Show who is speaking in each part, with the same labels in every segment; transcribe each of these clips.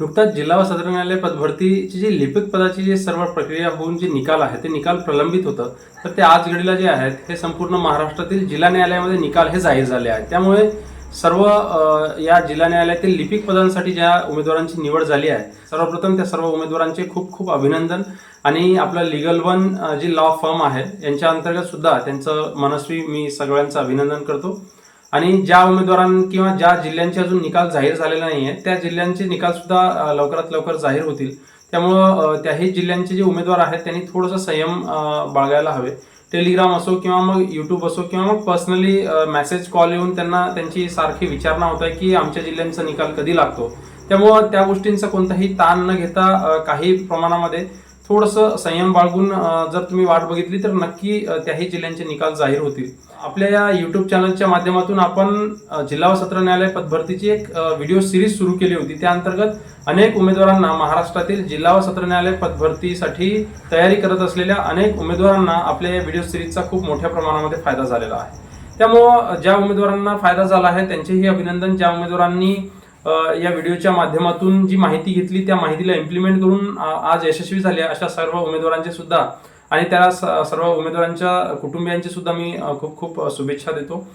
Speaker 1: नुकताच जिल्हा व सत्र न्यायालय पदभरतीची जी लिपिक पदाची जी सर्व प्रक्रिया होऊन जे निकाल आहे ते निकाल प्रलंबित होतं. तर ते आज घडीला जे आहेत हे संपूर्ण महाराष्ट्रातील जिल्हा न्यायालयामध्ये निकाल हे जाहीर झाले आहेत. त्यामुळे सर्व या जिल्हा न्यायालयातील लिपिक पदांसाठी ज्या उमेदवारांची निवड झाली आहे सर्वप्रथम त्या सर्व उमेदवारांचे खूप खूप अभिनंदन. आणि आपलं लिगल वन जी लॉ फर्म आहे यांच्या अंतर्गत सुद्धा त्यांचं मनस्वी मी सगळ्यांचं अभिनंदन करतो. आणि ज्या उमेदवारां किंवा ज्या जिल्ह्यांचे अजून निकाल जाहीर झालेला नाही आहे त्या जिल्ह्यांचे निकाल सुद्धा लवकरात लवकर जाहीर होतील. त्यामुळं त्याही जिल्ह्यांचे जे उमेदवार आहेत त्यांनी थोडंसं संयम बाळगायला हवे. टेलिग्राम असो किंवा मग युट्यूब असो किंवा मग पर्सनली मेसेज कॉल येऊन त्यांना त्यांची सारखी विचारणा होत आहे की आमच्या जिल्ह्यांचा निकाल कधी लागतो. त्यामुळं त्या गोष्टींचा कोणताही ताण न घेता काही प्रमाणामध्ये थोडंसं संयम बाळगून जर तुम्ही वाट बघितली तर नक्की त्याही जिल्ह्यांचे निकाल जाहीर होतील. आपल्या या युट्यूब चॅनलच्या माध्यमातून आपण जिल्हा व सत्र न्यायालय पदभरतीची एक व्हिडिओ सिरीज सुरू केली होती. त्या अंतर्गत अनेक उमेदवारांना महाराष्ट्रातील जिल्हा व सत्र न्यायालय पदभरतीसाठी तयारी करत असलेल्या अनेक उमेदवारांना आपल्या या व्हिडिओ सिरीजचा खूप मोठ्या प्रमाणामध्ये फायदा झालेला आहे. त्यामुळं ज्या उमेदवारांना फायदा झाला आहे त्यांचेही अभिनंदन. ज्या उमेदवारांनी या व्हिडिओच्या माध्यमातून जी माहिती घेतली त्या माहितीला इम्प्लिमेंट करून आज यशस्वी झाले अशा सर्व उमेदवारांचे सुद्धा. आणि त्या सर्व उमेदवारांच्या कुटुंबियांची सुद्धा मी खूप खूप शुभेच्छा देतो.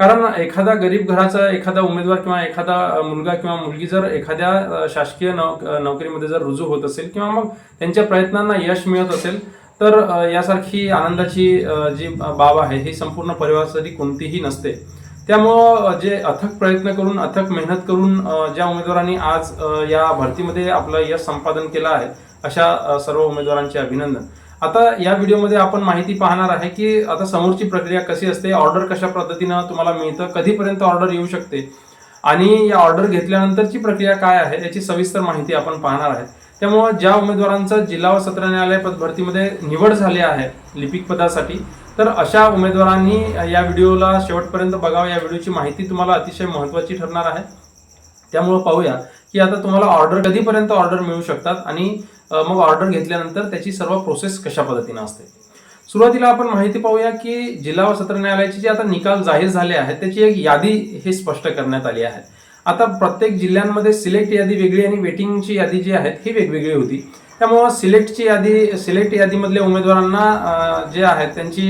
Speaker 1: कारण एखादा गरीब घराचा एखादा उमेदवार किंवा एखादा मुलगा किंवा मुलगी जर एखाद्या शासकीय नौ नोकरीमध्ये जर रुजू होत असेल किंवा मग त्यांच्या प्रयत्नांना यश मिळत असेल तर यासारखी आनंदाची जी बाब आहे ही संपूर्ण परिवारासाठी कोणतीही नसते. त्यामुळं जे अथक प्रयत्न करून अथक मेहनत करून ज्या उमेदवारांनी आज या भरतीमध्ये आपलं यश संपादन केलं आहे अशा सर्व उमेदवारांचे अभिनंदन. आता या व्हिडिओमध्ये आपण माहिती पाहणार आहे की आता समोरची प्रक्रिया कशी असते ऑर्डर कशा पद्धतीनं तुम्हाला मिळतं कधीपर्यंत ऑर्डर येऊ शकते आणि या ऑर्डर घेतल्यानंतरची प्रक्रिया काय आहे याची सविस्तर माहिती आपण पाहणार आहे. त्यामुळं ज्या उमेदवारांचं जिल्हा व सत्र न्यायालय पद भरतीमध्ये निवड झाली आहे लिपिक पदासाठी तर अशा उमेदवारांनी या व्हिडिओला शेवटपर्यंत बघावं. या व्हिडिओची माहिती तुम्हाला अतिशय महत्त्वाची ठरणार आहे. त्यामुळं पाहूया की आता तुम्हाला ऑर्डर कधीपर्यंत ऑर्डर मिळू शकतात आणि मग ऑर्डर घेतल्यानंतर त्याची सर्व प्रोसेस कशा पद्धतीनं असते. सुरुवातीला आपण माहिती पाहूया की जिल्हा व सत्र न्यायालयाचे जे आता निकाल जाहीर झाले आहेत त्याची एक यादी हे स्पष्ट करण्यात आली आहे. आता प्रत्येक जिल्ह्यांमध्ये सिलेक्ट यादी वेगळी आणि वेटिंगची यादी जी आहे ही वेगवेगळी होती. त्यामुळं सिलेक्टची यादी सिलेक्ट यादीमधल्या उमेदवारांना जे आहेत त्यांची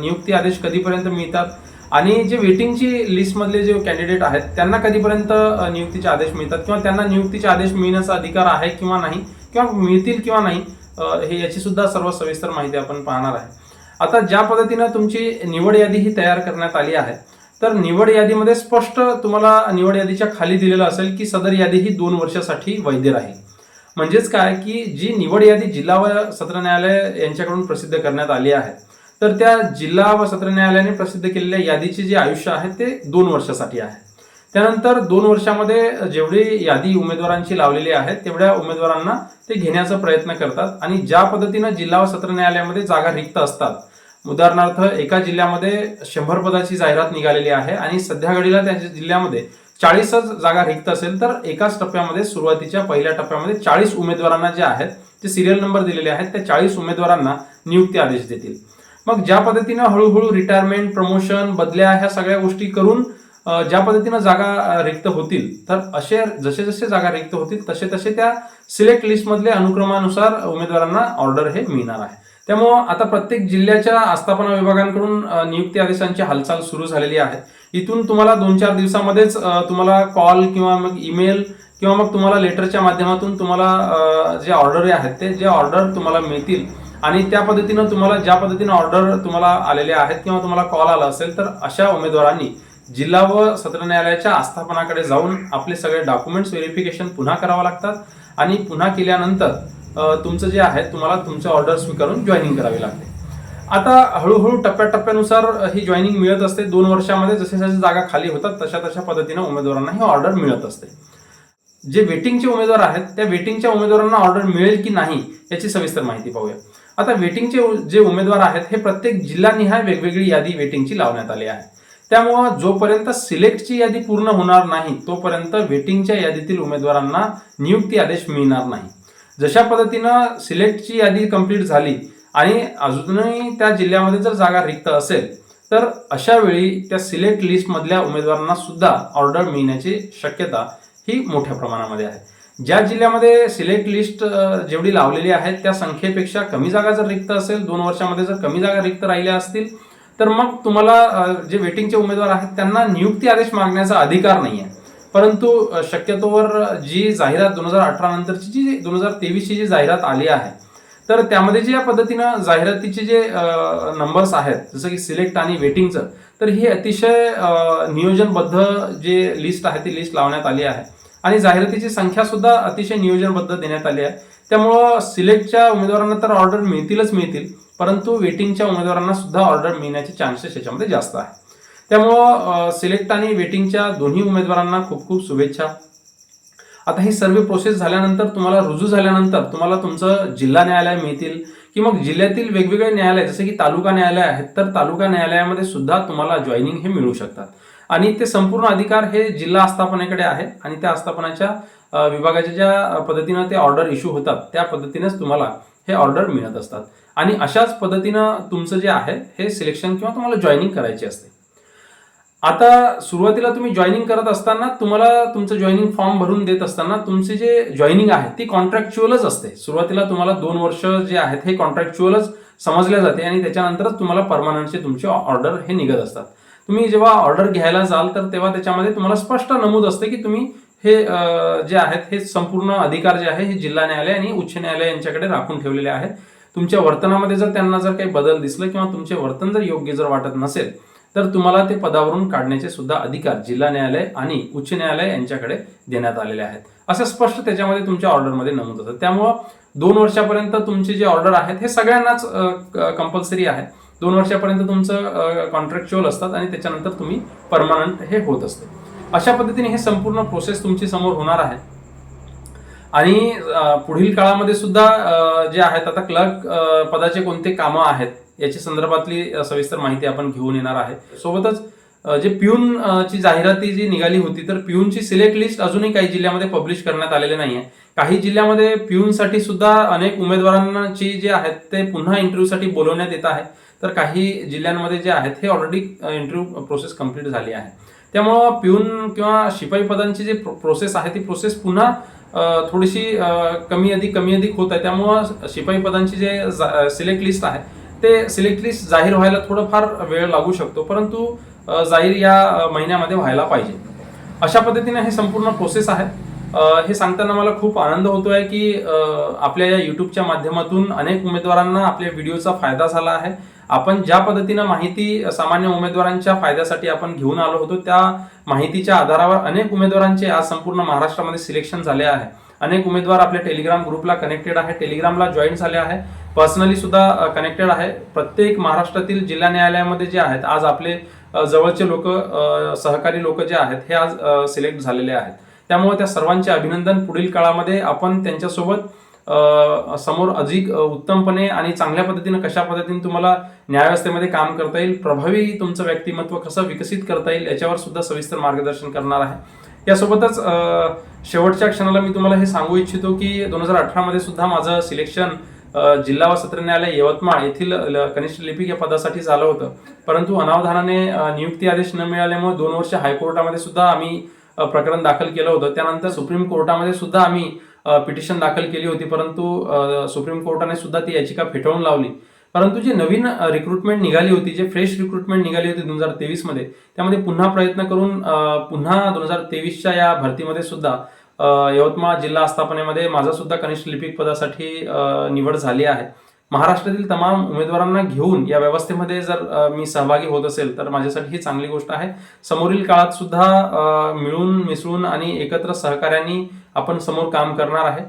Speaker 1: नियुक्ती आदेश कधीपर्यंत मिळतात? आणि जे वेटिंगची लिस्टमधले जे कॅन्डिडेट आहेत त्यांना कधीपर्यंत नियुक्तीचे आदेश मिळतात? किंवा त्यांना नियुक्तीचे आदेश मिळण्याचा अधिकार आहे किंवा नाही? किंवा मिळतील किंवा नाही? हे याची सुद्धा सर्व सविस्तर माहिती आपण पाहणार आहे. आता ज्या पद्धतीनं तुमची निवड यादी ही तयार करण्यात आली आहे तर निवड यादीमध्ये स्पष्ट तुम्हाला निवड यादीच्या खाली दिलेलं असेल की सदर यादी ही दोन वर्षासाठी वैध राहील. म्हणजेच काय की जी निवड यादी जिल्हा व सत्र न्यायालय यांच्याकडून प्रसिद्ध करण्यात आली आहे तर त्या जिल्हा व सत्र न्यायालयाने प्रसिद्ध केलेल्या यादीचे जे आयुष्य आहे ते दोन वर्षासाठी आहे. त्यानंतर दोन वर्षामध्ये जेवढी यादी उमेदवारांची लावलेली आहे तेवढ्या उमेदवारांना ते घेण्याचा प्रयत्न करतात आणि ज्या पद्धतीनं जिल्हा व सत्र न्यायालयामध्ये जागा रिक्त असतात उदाहरणार्थ एका जिल्ह्यामध्ये शंभर पदाची जाहिरात निघालेली आहे आणि सध्या घडीला त्या जिल्ह्यामध्ये चाळीसच जागा रिक्त असेल तर एकाच टप्प्यामध्ये सुरुवातीच्या पहिल्या टप्प्यामध्ये चाळीस उमेदवारांना जे आहेत ते सिरियल नंबर दिलेले आहेत त्या चाळीस उमेदवारांना नियुक्ती आदेश देतील. मग ज्या पद्धतीनं हळूहळू रिटायरमेंट प्रमोशन बदल्या ह्या सगळ्या गोष्टी करून ज्या पद्धतीनं जागा रिक्त होतील तर असे जसे जसे जागा रिक्त होतील तसे तसे त्या सिलेक्ट लिस्टमधल्या अनुक्रमानुसार उमेदवारांना ऑर्डर हे मिळणार आहे. त्यामुळं आता प्रत्येक जिल्ह्याच्या आस्थापना विभागांकडून नियुक्ती आदेशांची हालचाल सुरू झालेली आहे. इथून तुम्हाला दोन चार दिवसामध्येच तुम्हाला कॉल किंवा मग ईमेल किंवा मग तुम्हाला लेटरच्या माध्यमातून तुम्हाला जे ऑर्डर आहेत ते जे ऑर्डर तुम्हाला मिळतील आणि त्या पद्धतीनं तुम्हाला ज्या पद्धतीनं ऑर्डर तुम्हाला आलेले आहेत किंवा तुम्हाला कॉल आला असेल तर अशा उमेदवारांनी जिल्हा व सत्र न्यायालयाच्या आस्थापनाकडे जाऊन आपले सगळे डॉक्युमेंट्स व्हेरिफिकेशन पुन्हा करावं लागतात आणि पुन्हा केल्यानंतर तुमचं जे आहे तुम्हाला तुमच्या ऑर्डर स्वीकारून जॉईनिंग करावी लागते. आता हळूहळू टप्प्याटप्प्यानुसार ही जॉईनिंग मिळत असते. दोन वर्षामध्ये जसे जसे जागा खाली होतात तशा तशा पद्धतीनं उमेदवारांना ही ऑर्डर मिळत असते. जे वेटिंगचे उमेदवार आहेत त्या वेटिंगच्या उमेदवारांना ऑर्डर मिळेल की नाही याची सविस्तर माहिती पाहूया. आता वेटिंगचे जे उमेदवार आहेत हे प्रत्येक जिल्हानिहाय वेगवेगळी यादी वेटिंगची लावण्यात आली आहे. त्यामुळं जोपर्यंत सिलेक्टची यादी पूर्ण होणार नाही तोपर्यंत वेटिंगच्या यादीतील उमेदवारांना नियुक्ती आदेश मिळणार नाही. जशा पद्धतीनं सिलेक्टची यादी कंप्लीट झाली आणि अजूनही त्या जिल्ह्यामध्ये जर जागा रिक्त असेल तर अशा वेळी त्या सिलेक्ट लिस्ट मधल्या उमेदवारांना सुद्धा ऑर्डर मिळण्याची शक्यता ही मोठ्या प्रमाणामध्ये आहे. ज्या जिल्ह्यामध्ये सिलेक्ट लिस्ट जेवढी लावलेली आहे त्या संख्येपेक्षा कमी जागा जर रिक्त असेल दोन वर्षामध्ये जर कमी जागा रिक्त राहिल्या असतील तर मग तुम्हाला जे वेटिंगचे उमेदवार आहेत त्यांना नियुक्ती आदेश मागण्याचा अधिकार नाही आहे परंतु शक्यतोवर जी जाहिरात दोन हजार अठरा नंतरची जी दोन हजार तेवीसची जी जाहिरात आली आहे तर त्यामध्ये जे या पद्धतीनं जाहिरातीचे जे नंबर्स आहेत जसं की सिलेक्ट आणि वेटिंगचं तर ही अतिशय नियोजनबद्ध जे लिस्ट आहे ती लिस्ट लावण्यात आली आहे. आणि जाहिरातीची संख्या सुद्धा अतिशय नियोजनबद्ध देण्यात आली आहे. त्यामुळं सिलेक्टच्या उमेदवारांना तर ऑर्डर मिळतीलच मिळतील परंतु वेटिंगच्या उमेदवारांना सुद्धा ऑर्डर मिळण्याचे चान्सेस याच्यामध्ये जास्त आहे त्यामुळं सिलेक्ट आणि वेटिंगच्या दोन्ही उमेदवारांना खूप खूप शुभेच्छा. आता ही सर्व प्रोसेस झाल्यानंतर तुम्हाला रुजू झाल्यानंतर तुम्हाला तुमचं जिल्हा न्यायालय मिळतील की मग जिल्ह्यातील वेगवेगळे न्यायालय जसे की तालुका न्यायालय आहेत तर तालुका न्यायालयामध्ये सुद्धा तुम्हाला जॉईनिंग हे मिळू शकतात. आणि ते संपूर्ण अधिकार हे जिल्हा आस्थापनेकडे आहे आणि त्या आस्थापनाच्या विभागाच्या ज्या पद्धतीनं ते ऑर्डर इश्यू होतात त्या पद्धतीनेच तुम्हाला हे ऑर्डर मिळत असतात. आणि अशाच पद्धतीनं तुमचं जे आहे हे सिलेक्शन किंवा तुम्हाला जॉईनिंग करायची असते. आता सुरुवातीला तुम्ही जॉईनिंग करत असताना तुम्हाला तुमचं जॉईनिंग फॉर्म भरून देत असताना तुमचे जे जॉईनिंग आहे ती कॉन्ट्रॅक्च्युअलच असते. सुरुवातीला तुम्हाला दोन वर्ष जे आहेत हे कॉन्ट्रॅक्च्युअलच समजल्या जाते आणि त्याच्यानंतरच तुम्हाला परमानंटचे तुमचे ऑर्डर हे निघत असतात. तुम्ही जेव्हा ऑर्डर घ्यायला जाल तर तेव्हा त्याच्यामध्ये तुम्हाला स्पष्ट नमूद असते की तुम्ही हे जे आहेत हे संपूर्ण अधिकार जे आहे हे जिल्हा न्यायालय आणि उच्च न्यायालय यांच्याकडे राखून ठेवलेले आहेत. तुमच्या वर्तनामध्ये जर त्यांना जर काही बदल दिसलं किंवा तुमचे वर्तन जर योग्य जर वाटत नसेल तर तुम्हाला ते पदावरून काढण्याचे सुद्धा अधिकार जिल्हा न्यायालय आणि उच्च न्यायालय यांच्याकडे देण्यात आलेले आहेत. असं स्पष्ट त्याच्यामध्ये तुमच्या ऑर्डरमध्ये नमूद होतं. त्यामुळं दोन वर्षापर्यंत तुमचे जे ऑर्डर आहेत हे सगळ्यांनाच कंपल्सरी आहे दोन वर्षापर्यंत तुमचं कॉन्ट्रॅक्च्युअल असतात आणि त्याच्यानंतर तुम्ही परमानंट हे होत असते. अशा पद्धतीने हे संपूर्ण प्रोसेस तुमची समोर होणार आहे. आणि पुढील काळामध्ये सुद्धा जे आहेत आता क्लर्क पदाचे कोणते कामं आहेत याच्या संदर्भातली सविस्तर माहिती आपण घेऊन येणार आहे. सोबतच जे पिऊन ची जाहिराती जी निघाली होती तर पिऊनची सिलेक्ट लिस्ट अजूनही काही जिल्ह्यामध्ये पब्लिश करण्यात आलेले नाही आहे काही जिल्ह्यामध्ये पिऊनसाठी सुद्धा अनेक उमेदवारांची जे आहेत ते पुन्हा इंटरव्ह्यूसाठी बोलवण्यात येत आहे. तर काही जिल्ह्यांमध्ये जे आहेत हे ऑलरेडी इंटरव्ह्यू प्रोसेस कंप्लीट झाली आहे. त्यामुळं पिऊन किंवा शिपाई पदांची जी प्रोसेस आहे ती प्रोसेस पुन्हा थोडीशी कमी अधिक कमी अधिक होत आहे. त्यामुळं शिपाई पदांची जे सिलेक्ट लिस्ट आहे ते सिलेक्ट लिस्ट जाहीर व्हायला थोडंफार वेळ लागू शकतो. परंतु जाहीर या महिन्यामध्ये व्हायला पाहिजे. अशा पद्धतीने हे संपूर्ण प्रोसेस आहे. हे सांगताना मला खूप आनंद होतोय की आपल्या या युट्यूबच्या माध्यमातून अनेक उमेदवारांना आपल्या व्हिडिओचा फायदा झाला आहे. आपण ज्या पद्धतीनं माहिती सामान्य उमेदवारांच्या फायद्यासाठी आपण घेऊन आलो होतो त्या माहितीच्या आधारावर अनेक उमेदवारांचे आज संपूर्ण महाराष्ट्रामध्ये सिलेक्शन झाले आहे. अनेक उमेदवार आपल्या टेलिग्राम ग्रुपला कनेक्टेड आहे. टेलिग्रामला जॉईन झाले आहे. पर्सनली सुद्धा कनेक्टेड आहे. प्रत्येक महाराष्ट्रातील जिल्हा न्यायालयामध्ये जे आहेत आज आपले जवळचे लोक सहकारी लोक जे आहेत हे आज सिलेक्ट झालेले आहेत. त्यामुळे त्या सर्वांचे अभिनंदन पुढील काळामध्ये आपण त्यांच्यासोबत समोर अधिक उत्तमपणे आणि चांगल्या पद्धतीने कशा पद्धतीने तुम्हाला न्यायव्यवस्थेमध्ये काम करता येईल प्रभावी तुमचं व्यक्तिमत्व कसं विकसित करता येईल याच्यावर सुद्धा सविस्तर मार्गदर्शन करणार आहे. यासोबतच शेवटच्या क्षणाला मी तुम्हाला हे सांगू इच्छितो की दोन हजार अठरामध्ये सुद्धा माझं सिलेक्शन जिल्हा व सत्र न्यायालय यवतमाळ येथील ल- कनिष्ठ लिपिक या पदासाठी झालं होतं. परंतु अनावधानाने नियुक्ती आदेश न मिळाल्यामुळे दोन वर्ष हायकोर्टामध्ये सुद्धा आम्ही प्रकरण दाखल केलं होतं. त्यानंतर सुप्रीम कोर्टामध्ये सुद्धा आम्ही पिटिशन दाखल केली होती परंतु सुप्रीम कोर्टाने सुद्धा ती याचिका फेटाळून लावली. परंतु जी नवीन रिक्रुटमेंट निघाली होती जे फ्रेश रिक्रुटमेंट निघाली होती दोन हजार तेवीसमध्ये त्यामध्ये पुन्हा प्रयत्न करून पुन्हा दोन हजार तेवीसच्या या भरतीमध्ये सुद्धा यवतमाळ जिल्हा आस्थापनेमध्ये माझा सुद्धा कनिष्ठ लिपिक पदासाठी निवड झाली आहे. महाराष्ट्रातील तमाम उमेदवारांना घेऊन या व्यवस्थेमध्ये जर मी सहभागी होत असेल तर माझ्यासाठी ही चांगली गोष्ट आहे. समोरील काळात सुद्धा मिळून मिसळून आणि एकत्र सहकार्याने आपण समोर काम करणार आहे.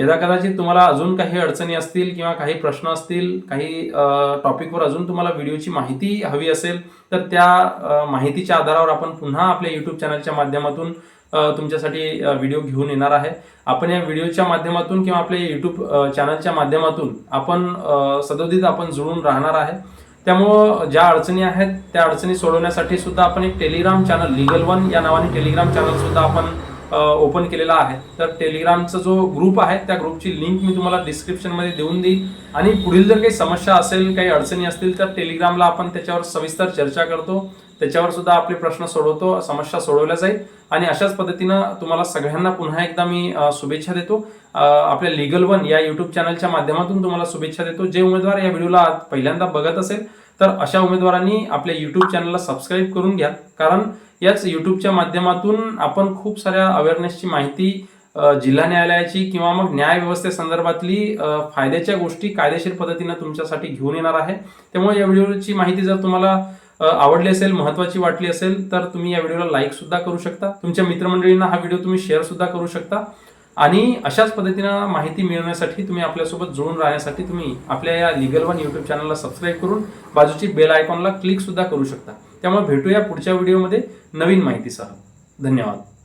Speaker 1: यदा कदाचित तुम्हाला अजून काही अडचणी असतील किंवा काही प्रश्न असतील काही टॉपिकवर अजून तुम्हाला व्हिडिओची माहिती हवी असेल तर त्या माहितीच्या आधारावर आपण पुन्हा आपल्या यूट्यूब चॅनलच्या माध्यमातून तुमच्यासाठी व्हिडिओ घेऊन येणार आहे. आपण या व्हिडिओच्या माध्यमातून किंवा आपल्या यूट्यूब चॅनलच्या माध्यमातून आपण सदोदित आपण जुळून राहणार आहे. त्यामुळं ज्या अडचणी आहेत त्या अडचणी सोडवण्यासाठी सुद्धा आपण एक टेलिग्राम चॅनल लिगल वन या नावाने टेलिग्राम चॅनल सुद्धा आपण ओपन केलेला आहे. तर टेलिग्रामचा जो ग्रुप आहे त्या ग्रुपची लिंक मी तुम्हाला डिस्क्रिप्शनमध्ये देऊन देईन. आणि पुढील जर काही समस्या असेल काही अडचणी असतील तर टेलिग्रामला आपण त्याच्यावर सविस्तर चर्चा करतो. त्याच्यावर सुद्धा आपले प्रश्न सोडवतो समस्या सोडवल्या जाईल. आणि अशाच पद्धतीनं तुम्हाला सगळ्यांना पुन्हा एकदा मी शुभेच्छा देतो. आपल्या लिगल वन या युट्यूब चॅनलच्या माध्यमातून तुम्हाला शुभेच्छा देतो. जे उमेदवार या व्हिडिओला पहिल्यांदा बघत असेल तर अशा उमेदवारांनी आपल्या युट्यूब चॅनलला सबस्क्राईब करून घ्या. कारण याच युट्यूबच्या माध्यमातून आपण खूप साऱ्या अवेअरनेसची माहिती जिल्हा न्यायालयाची किंवा मग न्याय व्यवस्थेसंदर्भातली फायद्याच्या गोष्टी कायदेशीर पद्धतीनं तुमच्यासाठी घेऊन येणार आहे. त्यामुळे या व्हिडिओची माहिती जर तुम्हाला आवडली असेल महत्वाची वाटली असेल तर तुम्ही या व्हिडिओला लाईक सुद्धा करू शकता. तुमच्या मित्रमंडळींना हा व्हिडिओ तुम्ही शेअर सुद्धा करू शकता. आणि अशाच पद्धतीनं माहिती मिळवण्यासाठी तुम्ही आपल्यासोबत जुळून राहण्यासाठी तुम्ही आपल्या या लिगल वन यूट्यूब चॅनलला सबस्क्राईब करून बाजूची बेल आयकॉनला क्लिक सुद्धा करू शकता. त्यामुळे भेटूया पुढच्या व्हिडिओमध्ये नवीन माहितीसह. धन्यवाद.